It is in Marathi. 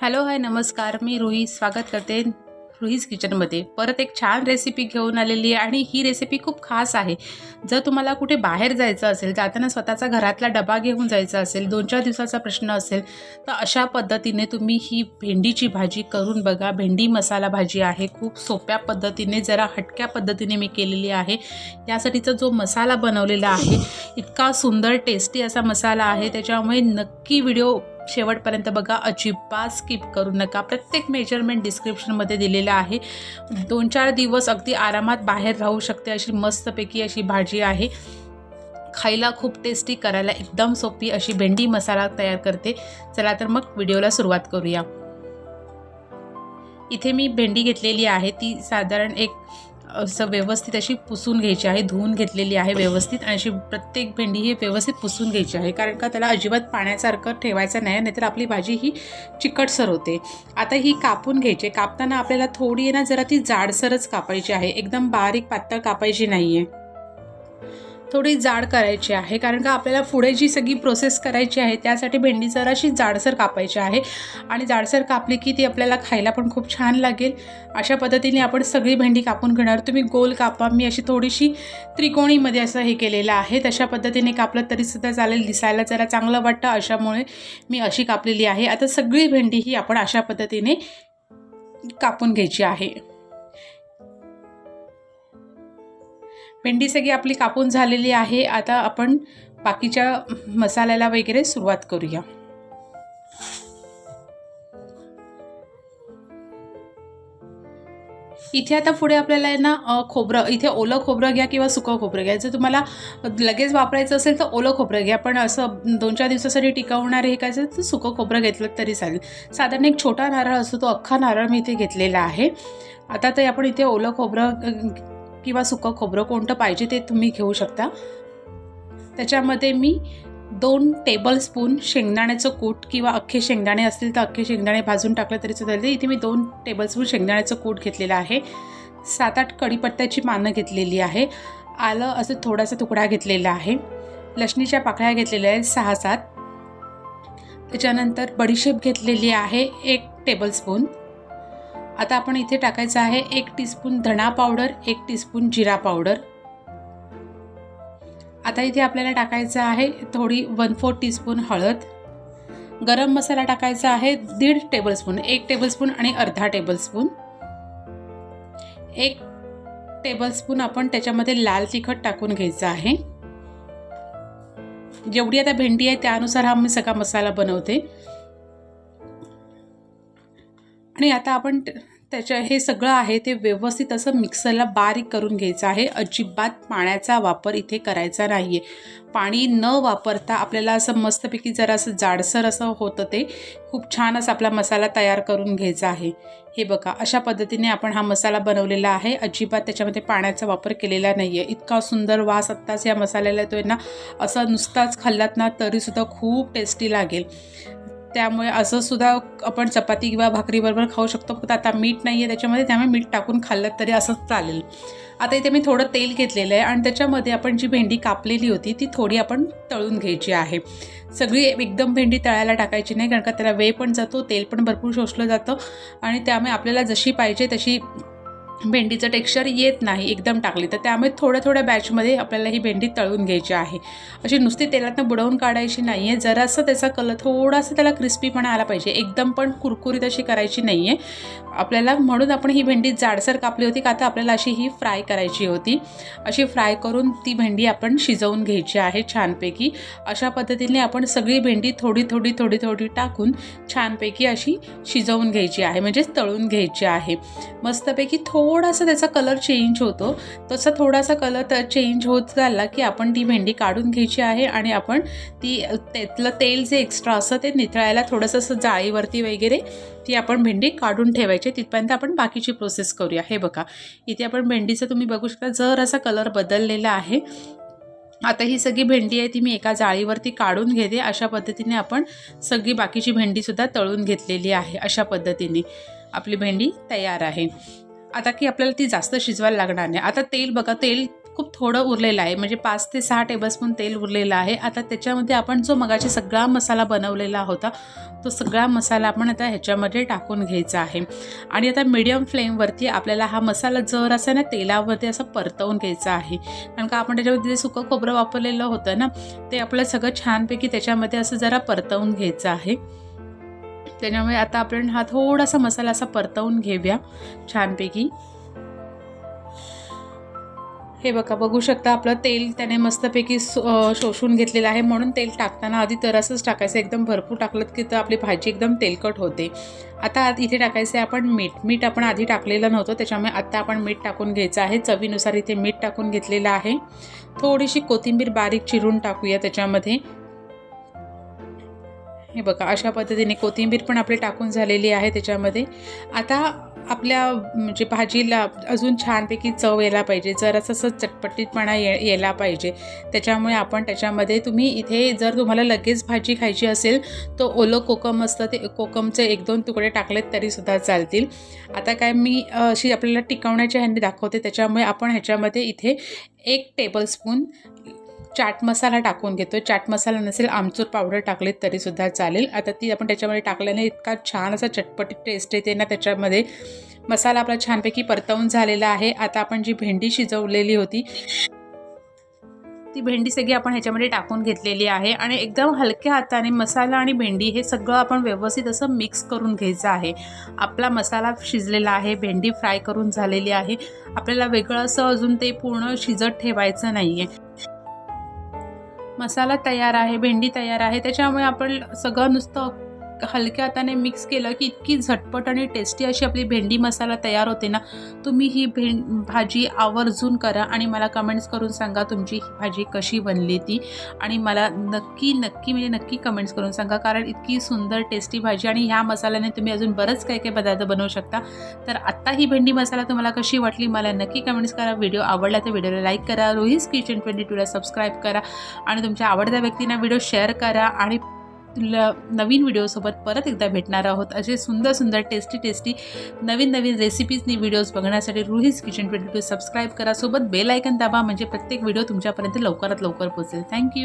हॅलो हाय नमस्कार. मी रुही स्वागत करते रुहीज किचनमध्ये. परत एक छान रेसिपी घेऊन आलेली आहे आणि ही रेसिपी खूप खास आहे. जर तुम्हाला कुठे बाहेर जायचं असेल जाताना स्वतःचा घरातला डबा घेऊन जायचा असेल दोन चार दिवसाचा प्रश्न असेल तर अशा पद्धतीने तुम्ही ही भेंडीची भाजी करून बघा. भेंडी मसाला भाजी आहे खूप सोप्या पद्धतीने जरा हटक्या पद्धतीने मी केलेली आहे. यासाठीचा जो मसाला बनवलेला आहे इतका सुंदर टेस्टी असा मसाला आहे. त्याच्यामुळे नक्की व्हिडिओ शेवटपर्यंत बघा अजिबात स्किप करू नका. प्रत्येक मेजरमेंट डिस्क्रिप्शनमध्ये दिलेलं आहे. दोन चार दिवस अगदी आरामात बाहेर राहू शकते अशी मस्तपैकी अशी भाजी आहे. खायला खूप टेस्टी करायला एकदम सोपी अशी भेंडी मसाला तयार करते. चला तर मग व्हिडिओला सुरुवात करूया. इथे मी भेंडी घेतलेली आहे. ती साधारण एक असं व्यवस्थित अशी पुसून घ्यायची आहे धुवून घेतलेली आहे व्यवस्थित आणि अशी प्रत्येक भेंडी ही व्यवस्थित पुसून घ्यायची आहे. कारण का त्याला अजिबात पाण्यासारखं ठेवायचं नाही नाहीतर आपली भाजी ही चिकटसर होते. आता ही कापून घ्यायची कापताना आपल्याला थोडी आहे ना जरा ती जाडसरच कापायची आहे. एकदम बारीक पातळ कापायची नाही आहे थोडी जाड करायची आहे कारण का आपल्याला पुढे जी सगळी प्रोसेस करायची आहे त्यासाठी भेंडी जराशी जाडसर कापायची आहे. आणि जाडसर कापली की ती आपल्याला खायला पण खूप छान लागेल. अशा पद्धतीने आपण सगळी भेंडी कापून घेणार. तुम्ही गोल कापा. मी अशी थोडीशी त्रिकोणीमध्ये असं हे केलेलं आहे. तशा पद्धतीने कापलं तरीसुद्धा चालेल. दिसायला जरा चांगलं वाटतं अशामुळे मी अशी कापलेली आहे. आता सगळी भेंडी ही आपण अशा पद्धतीने कापून घ्यायची आहे. भेंडी सगळी आपली कापून झालेली आहे. आता आपण बाकीच्या मसाल्याला वगैरे सुरुवात करूया. इथे आता पुढे आपल्याला आहे ना खोबरं इथे ओलं खोबरं घ्या किंवा सुकं खोबरं घ्या. जर तुम्हाला लगेच वापरायचं असेल तर ओलं खोबरं घ्या. पण असं दोन चार दिवसासाठी टिकवणार हे काय असेल तर सुकं खोबरं घेतलं तरी चालेल. साधारण एक छोटा नारळ असतो तो अख्खा नारळ मी इथे घेतलेला आहे. आता ते आपण इथे ओलं खोबरं किंवा सुकं खोबरं कोणतं पाहिजे ते तुम्ही घेऊ शकता. त्याच्यामध्ये मी दोन टेबलस्पून शेंगदाण्याचं कूट किंवा अख्खे शेंगदाणे असतील तर अख्खे शेंगदाणे भाजून टाकलं तरी चालते इथे मी दोन टेबलस्पून शेंगदाण्याचं कूट घेतलेलं आहे. सात आठ कढीपत्त्याची पानं घेतलेली आहे. आलं असं थोडासा तुकडा घेतलेला आहे. लसणीच्या पाकळ्या घेतलेल्या आहेत सहा सात त्याच्यानंतर बडीशेप घेतलेली आहे एक टेबलस्पून आता आपण इथे टाकायचं आहे एक टीस्पून धणा पावडर एक टीस्पून जिरा पावडर आता इथे आपल्याला टाकायचं आहे थोडी वन फोर टीस्पून हळद. गरम मसाला टाकायचा आहे दीड टेबलस्पून एक टेबलस्पून आणि अर्धा टेबलस्पून एक टेबलस्पून आपण त्याच्यामध्ये लाल तिखट टाकून घ्यायचं आहे. जेवढी आता भेंडी आहे त्यानुसार हा मी सगळा मसाला बनवते. आणि आता आपण त्याच्या हे सगळं आहे ते व्यवस्थित असं मिक्सरला बारीक करून घ्यायचं आहे. अजिबात पाण्याचा वापर इथे करायचा नाही आहे पाणी न वापरता आपल्याला असं मस्तपैकी जरा असं जाडसर असं होतं ते खूप छान असं आपला मसाला तयार करून घ्यायचा आहे. हे बघा अशा पद्धतीने आपण हा मसाला बनवलेला आहे. अजिबात त्याच्यामध्ये पाण्याचा वापर केलेला नाही आहे इतका सुंदर वास आत्ताच या मसाल्याला येतोय ना असं नुसताच खाल्लात ना तरीसुद्धा खूप टेस्टी लागेल. त्यामुळे असं सुद्धा आपण चपाती किंवा भाकरीबरोबर खाऊ शकतो. फक्त आता मीठ नाही आहे त्याच्यामध्ये त्यामुळे मीठ टाकून खाल्लं तरी असंच चालेल. आता इथे मी थोडं तेल घेतलेलं आहे आणि त्याच्यामध्ये आपण जी भेंडी कापलेली होती ती थोडी आपण तळून घ्यायची आहे. सगळी एकदम भेंडी तळायला टाकायची नाही कारण का त्याला वेळ पण जातो तेल पण भरपूर शोषलं जातं आणि त्यामुळे आपल्याला जशी पाहिजे तशी भेंडीचं टेक्स्चर येत नाही एकदम टाकली. तर त्यामुळे थोड्या थोड्या बॅचमध्ये आपल्याला ही भेंडी तळून घ्यायची आहे. अशी नुसती तेलातनं बुडवून काढायची नाही आहे जरासं त्याचा कलर थोडासा त्याला क्रिस्पीपणा आला पाहिजे. एकदम पण कुरकुरीत अशी करायची नाही आहे आपल्याला म्हणून आपण ही भेंडी जाडसर कापली होती का तर आपल्याला अशी ही फ्राय करायची होती. अशी फ्राय करून ती भेंडी आपण शिजवून घ्यायची आहे छानपैकी. अशा पद्धतीने आपण सगळी भेंडी थोडी थोडी थोडी थोडी टाकून छानपैकी अशी शिजवून घ्यायची आहे. म्हणजेच तळून घ्यायची आहे. मस्तपैकी थोडासा त्याचा कलर चेंज होतो. तसा थोडासा कलर तर चेंज होत झाला की आपण ती भेंडी काढून घ्यायची आहे आणि आपण ती त्यातलं तेल जे एक्स्ट्रा असतं ते निथळायला थोडंसं असं जाळीवरती वगैरे ती आपण भेंडी काढून ठेवायची. तिथपर्यंत आपण बाकीची प्रोसेस करूया. हे बघा. इथे आपण भेंडीचं तुम्ही बघू शकता. जर असा कलर बदललेला आहे आता ही सगळी भेंडी आहे ती मी एका जाळीवरती काढून घेते. अशा पद्धतीने आपण सगळी बाकीची भेंडीसुद्धा तळून घेतलेली आहे. अशा पद्धतीने आपली भेंडी तयार आहे. आता की आपल्याला ती जास्त शिजवायला लागणार नाही. आता तेल बघा तेल खूप थोडं उरलेलं आहे. म्हणजे पाच ते सहा टेबलस्पून तेल उरलेलं आहे. आता त्याच्यामध्ये आपण जो मगाची सगळा मसाला बनवलेला होता तो सगळा मसाला आपण आता ह्याच्यामध्ये टाकून घ्यायचा आहे. आणि आता मीडियम फ्लेमवरती आपल्याला हा मसाला जर असा ना तेलावरती असं परतवून घ्यायचा आहे. कारण का आपण त्याच्यामध्ये जे सुकं खोबरं वापरलेलं होतं ना ते आपलं सगळं छानपैकी त्याच्यामध्ये असं जरा परतवून घ्यायचं आहे. त्याच्यामुळे आता आपण हा थोडासा मसाला असा परतवून घेऊया छानपैकी. हे बघा बघू शकता आपलं तेल त्याने मस्तपैकी सो- शोषून घेतलेलं आहे. म्हणून तेल टाकताना आधी तरसच टाकायचं. एकदम भरपूर टाकलं की तर आपली भाजी एकदम तेलकट होते. आता इथे टाकायचं आहे आपण मीठ. मीठ आपण आधी टाकलेलं नव्हतं. त्याच्यामुळे आत्ता आपण मीठ टाकून घ्यायचं आहे. चवीनुसार इथे मीठ टाकून घेतलेलं आहे. थोडीशी कोथिंबीर बारीक चिरून टाकूया त्याच्यामध्ये. हे बघा अशा पद्धतीने कोथिंबीर पण आपली टाकून झालेली आहे त्याच्यामध्ये. आता आपल्या म्हणजे भाजीला अजून छानपैकी चव यायला पाहिजे. जर असं असं चटपटीतपणा ये यायला पाहिजे. त्याच्यामुळे आपण त्याच्यामध्ये तुम्ही इथे जर तुम्हाला लगेच भाजी खायची असेल तर ओलं कोकम असतं ते कोकमचे एक दोन तुकडे टाकलेत तरीसुद्धा चालतील. आता काय मी अशी आपल्याला टिकवण्याच्या ह्यांनी दाखवते. त्याच्यामुळे आपण ह्याच्यामध्ये इथे एक टेबलस्पून चाट मसाला टाकून घेतो चाट मसाला नसेल आमचूर पावडर टाकलीत तरीसुद्धा चालेल. आता ती आपण त्याच्यामध्ये टाकल्याने इतका छान असा चटपटी टेस्ट येते ना त्याच्यामध्ये. मसाला आपला छानपैकी परतवून झालेला आहे. आता आपण जी भेंडी शिजवलेली होती ती भेंडी सगळी आपण ह्याच्यामध्ये टाकून घेतलेली आहे. आणि एकदम हलक्या हाताने मसाला आणि भेंडी हे सगळं आपण व्यवस्थित असं मिक्स करून घ्यायचं आहे. आपला मसाला शिजलेला आहे भेंडी फ्राय करून झालेली आहे. आपल्याला वेगळं असं अजून ते पूर्ण शिजत ठेवायचं नाही आहे मसाला तयार आहे भेंडी तयार आहे त्याच्यामुळे आपण सगळं नुसतं हलक्या हाताने मिक्स केलं की इतकी झटपट आणि टेस्टी अशी आपली भेंडी मसाला तयार होते ना तुम्ही ही भें भाजी आवर्जून करा आणि मला कमेंट्स करून सांगा तुमची ही भाजी कशी बनली ती. आणि मला नक्की नक्की म्हणजे नक्की कमेंट्स करून सांगा कारण इतकी सुंदर टेस्टी भाजी आणि ह्या मसाल्याने तुम्ही अजून बरंच काही काही पदार्थ बनवू शकता. तर आत्ता ही भेंडी मसाला तुम्हाला कशी वाटली मला नक्की कमेंट्स करा. व्हिडिओ आवडला तर व्हिडिओला लाईक करा. रोहिस किचन ट्वेंटी टूला सबस्क्राईब करा. आणि तुमच्या आवडत्या व्यक्तींना व्हिडिओ शेअर करा. आणि ल नवीन व्हिडिओसोबत परत एकदा भेटणार आहोत. असे सुंदर सुंदर टेस्टी टेस्टी नवीन नवीन रेसिपीजनी व्हिडिओज बघण्यासाठी Ruhi's kitchen twenty two subscribe करा. सोबत बेल आयकन दाबा म्हणजे प्रत्येक व्हिडिओ तुमच्यापर्यंत लवकरात लवकर पोहोचेल. थँक्यू